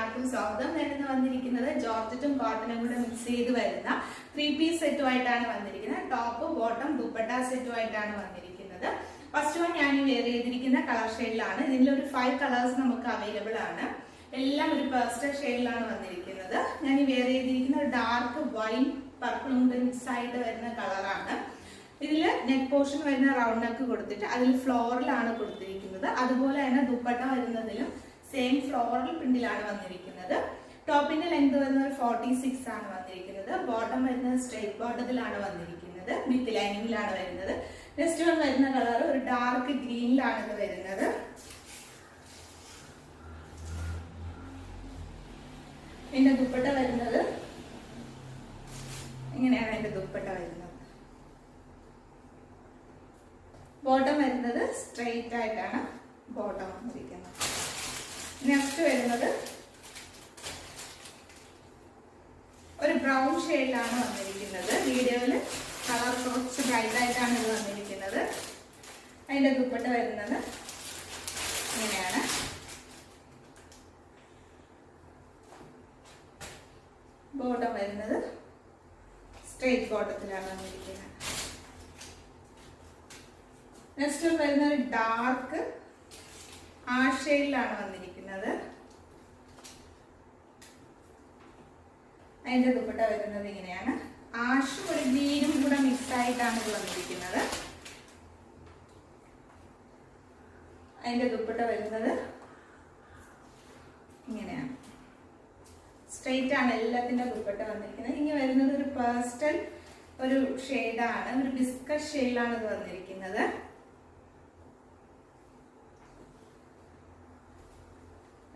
എല്ലാവർക്കും സ്വാഗതം. ഞാൻ ഇന്ന് വന്നിരിക്കുന്നത് ജോർജറ്റും കോട്ടനും കൂടെ മിക്സ് ചെയ്ത് വരുന്ന ത്രീ പീസ് സെറ്റുമായിട്ടാണ് വന്നിരിക്കുന്നത്. ടോപ്പ് ബോട്ടം ദുപ്പട്ട സെറ്റുമായിട്ടാണ് വന്നിരിക്കുന്നത്. ഫസ്റ്റ് വൺ ഞാൻ വെയർ ചെയ്തിരിക്കുന്ന കളർ ഷെയ്ഡിലാണ് ഇതിലൊരു ഫൈവ് കളേഴ്സ് നമുക്ക് അവൈലബിൾ ആണ്. എല്ലാം ഒരു പേസ്റ്റൽ ഷെയ്ഡിലാണ് വന്നിരിക്കുന്നത്. ഞാൻ ഈ വെയർ ചെയ്തിരിക്കുന്ന ഡാർക്ക് വൈൻ പർപ്പിളും കൂടെ മിക്സ് ആയിട്ട് വരുന്ന കളറാണ് ഇതിൽ നെക്ക് പോർഷൻ വരുന്ന റൗണ്ട് നെക്ക് കൊടുത്തിട്ട് അതിൽ ഫ്ലോറിലാണ് കൊടുത്തിരിക്കുന്നത്. അതുപോലെ തന്നെ ദുപ്പട്ട വരുന്നതിലും സെയിം ഫ്ലോറൽ പ്രിന്റിലാണ് വന്നിരിക്കുന്നത്. ടോപ്പിന്റെ ലെങ്ത് വരുന്നത് ഫോർട്ടി സിക്സ് ആണ് വന്നിരിക്കുന്നത്. ബോട്ടം വരുന്നത് സ്ട്രൈറ്റ് ബോട്ടത്തിലാണ് വന്നിരിക്കുന്നത്. വിത്ത് ലൈനിങ്ങിലാണ് വരുന്നത്. നെക്സ്റ്റ് വൺ വരുന്ന കളർ ഒരു ഡാർക്ക് ഗ്രീനിലാണ് ഇത് വരുന്നത്. എന്റെ ദുപ്പട്ട വരുന്നത് ഇങ്ങനെയാണ് എന്റെ ദുപ്പട്ട വരുന്നത്. ബോട്ടം വരുന്നത് സ്ട്രെയിറ്റ് ആയിട്ടാണ് ബോട്ടം വന്നിരിക്കുന്നത്. നെക്സ്റ്റ് വരുന്നത് ഒരു ബ്രൗൺ ഷെയ്ഡിലാണ് വന്നിരിക്കുന്നത്. വീഡിയോയിൽ കളർ കുറച്ച് ബ്രൈറ്റ് ആയിട്ടാണ് ഇത് വന്നിരിക്കുന്നത്. അതിന്റെ ദുപ്പട്ട വരുന്നത് ഇങ്ങനെയാണ്. ബോട്ടം വരുന്നത് സ്ട്രെയിറ്റ് ബോട്ടത്തിലാണ് വന്നിരിക്കുന്നത്. നെക്സ്റ്റ് വരുന്ന ഒരു ഡാർക്ക് ആ ഷെയ്ഡിലാണ് വന്നിരിക്കുന്നത്. അതിന്റെ ദുപ്പട്ട വരുന്നത് ഇങ്ങനെയാണ്. ആഷും ഒരു ഗ്രീനും കൂടെ മിക്സ് ആയിട്ടാണ് ഇത് വന്നിരിക്കുന്നത്. അതിന്റെ ദുപ്പട്ട വരുന്നത് ഇങ്ങനെയാണ്. സ്ട്രെയിറ്റ് ആണ് എല്ലാത്തിന്റെ ദുപ്പട്ട വന്നിരിക്കുന്നത്. ഇനി വരുന്നത് ഒരു പേസ്റ്റൽ ഒരു ഷെയ്ഡാണ് ഒരു ബിസ്ക്കറ്റ് ഷെയ്ഡിലാണ് ഇത് വന്നിരിക്കുന്നത്.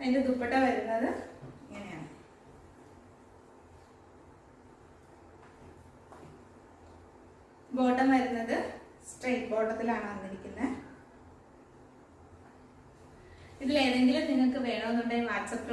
അതിന്റെ ദുപ്പട്ട വരുന്നത് ഇങ്ങനെയാണ്. ബോട്ടം വരുന്നത് സ്ട്രെയിറ്റ് ബോട്ടത്തിലാണ് വന്നിരിക്കുന്നത്. ഇതിൽ ഏതെങ്കിലും നിങ്ങൾക്ക് വേണമെന്നുണ്ടെങ്കിൽ വാട്സപ്പിൽ